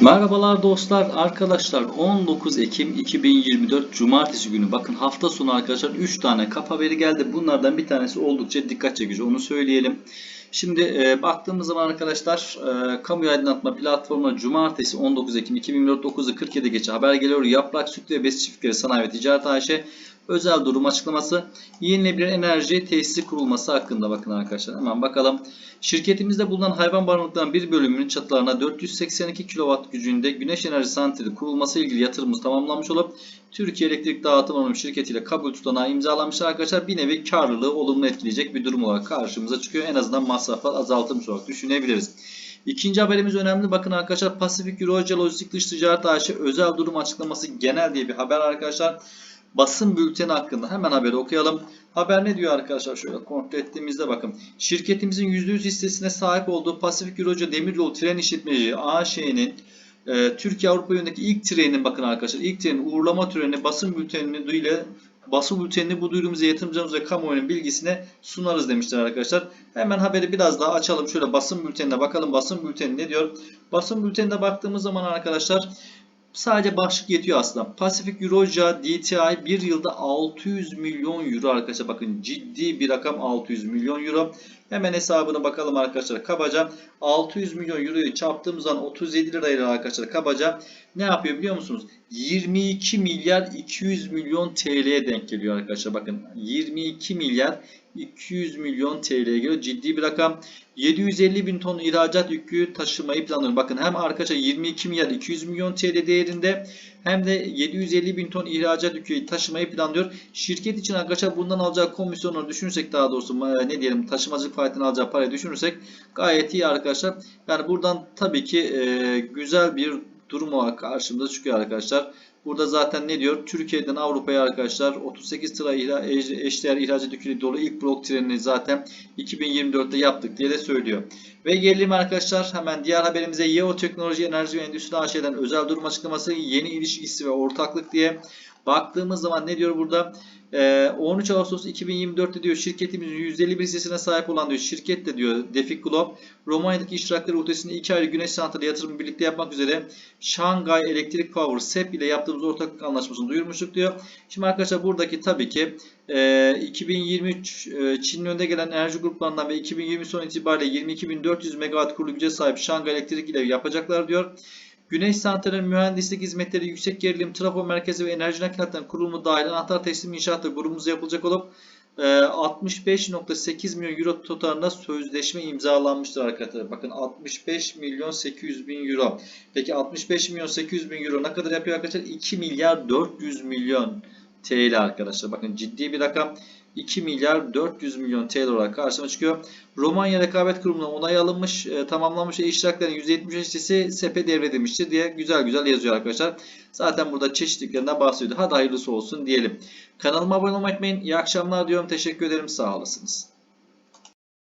Merhabalar dostlar, arkadaşlar 19 Ekim 2024 Cumartesi günü bakın hafta sonu arkadaşlar 3 tane kap haberi geldi. Bunlardan bir tanesi oldukça dikkat çekici onu söyleyelim. Şimdi e, baktığımız zaman arkadaşlar e, kamu aydınlatma platformuna Cumartesi 19 Ekim 2024 9'u 47 geçe haber geliyor. Yaprak Süt ve Besi Çiftlikleri Sanayi ve Ticaret AŞ özel durum açıklaması yenilenebilir enerji tesisi kurulması hakkında bakın arkadaşlar. Hemen bakalım. Şirketimizde bulunan hayvan barınaklarının bir bölümünün çatılarına 482 kW gücünde güneş enerji santrali kurulması ilgili yatırımımız tamamlanmış olup Türkiye Elektrik Dağıtım Anonim Şirketi ile kabul tutanağı imzalanmışlar arkadaşlar. Bir nevi karlılığı olumlu etkileyecek bir durum olarak karşımıza çıkıyor. En azından masraflar azaltılmış olarak düşünebiliriz. İkinci haberimiz önemli. Bakın arkadaşlar Pasifik Euroja Lojistik Dış Ticaret AŞ özel durum açıklaması genel diye bir haber arkadaşlar. Basın bülteni hakkında hemen haberi okuyalım. Haber ne diyor arkadaşlar? Şöyle kontrol ettiğimizde bakın. Şirketimizin %100 hissesine sahip olduğu Pasifik Euroja Demiryolu Tren İşletmeci AŞ'nin e, Türkiye Avrupa yönündeki ilk trenin bakın arkadaşlar ilk trenin uğurlama töreni basın bültenini duyuyla basın bültenini bu duyurumuza yatırımcımız ve kamuoyunun bilgisine sunarız demişler arkadaşlar. Hemen haberi biraz daha açalım. Şöyle basın bültenine bakalım. Basın bülteni ne diyor? Basın bültenine baktığımız zaman arkadaşlar Sadece başlık yetiyor aslında. Pacific Euroja DTI bir yılda 600 milyon euro arkadaşlar. Bakın ciddi bir rakam 600 milyon euro. Hemen hesabına bakalım arkadaşlar. Kabaca 600 milyon euroyu çarptığımız zaman 37 lirayla arkadaşlar kabaca ne yapıyor biliyor musunuz? 22 milyar 200 milyon TL'ye denk geliyor arkadaşlar. Bakın 22 milyar 200 milyon TL'ye geliyor. Ciddi bir rakam. 750 bin ton ihracat yükü taşımayı planlıyor. Bakın hem arkadaşlar 22 milyar 200 milyon TL değerinde hem de 750 bin ton ihracat yükü taşımayı planlıyor. Şirket için arkadaşlar bundan alacağı komisyonları düşünürsek daha doğrusu ne diyelim taşımacılık faaliyetinden alacağı parayı düşünürsek gayet iyi arkadaşlar. Yani buradan tabii ki güzel bir durum olarak karşımıza çıkıyor arkadaşlar. Burada zaten ne diyor? Türkiye'den Avrupa'ya arkadaşlar 38 tıra ihra, eşdeğer ihracat yüküyle dolu ilk blok trenini zaten 2024'te yaptık diye de söylüyor. Ve gelelim arkadaşlar hemen diğer haberimize Yeo Teknoloji Enerji ve Endüstri AŞ'den özel durum açıklaması yeni ilişkisi ve ortaklık diye baktığımız zaman ne diyor burada? 13 Ağustos 2024'te diyor şirketimizin %51 hissesine sahip olan diyor şirket de diyor Defik Globe Romanya'daki iştirakları ötesinde iki ayrı güneş santrali yatırımı birlikte yapmak üzere Shanghai Electric Power SEP ile yaptığımız ortaklık anlaşmasını duyurmuştuk diyor. Şimdi arkadaşlar buradaki tabii ki 2023 Çin'in önde gelen enerji gruplarından ve 2020 son itibariyle 22.400 MW kurulu güce sahip Shanghai Electric ile yapacaklar diyor. Güneş santralinin mühendislik hizmetleri, yüksek gerilim, trafo merkezi ve enerji nakil kurulumu dahil anahtar teslim inşaatı grubumuzda yapılacak olup 65.8 milyon euro tutarında sözleşme imzalanmıştır arkadaşlar. Bakın 65 milyon 800 bin euro. Peki 65 milyon 800 bin euro ne kadar yapıyor arkadaşlar? 2 milyar 400 milyon TL arkadaşlar. Bakın ciddi bir rakam. 2 milyar 400 milyon TL olarak karşıma çıkıyor. Romanya Rekabet Kurumu'na onay alınmış, e, tamamlanmış ve iştiraklerin %70 hissesi SEP'e devredilmiştir diye güzel güzel yazıyor arkadaşlar. Zaten burada çeşitliklerinden bahsediyor. Hadi hayırlısı olsun diyelim. Kanalıma abone olmayı unutmayın. İyi akşamlar diyorum. Teşekkür ederim. Sağ olasınız.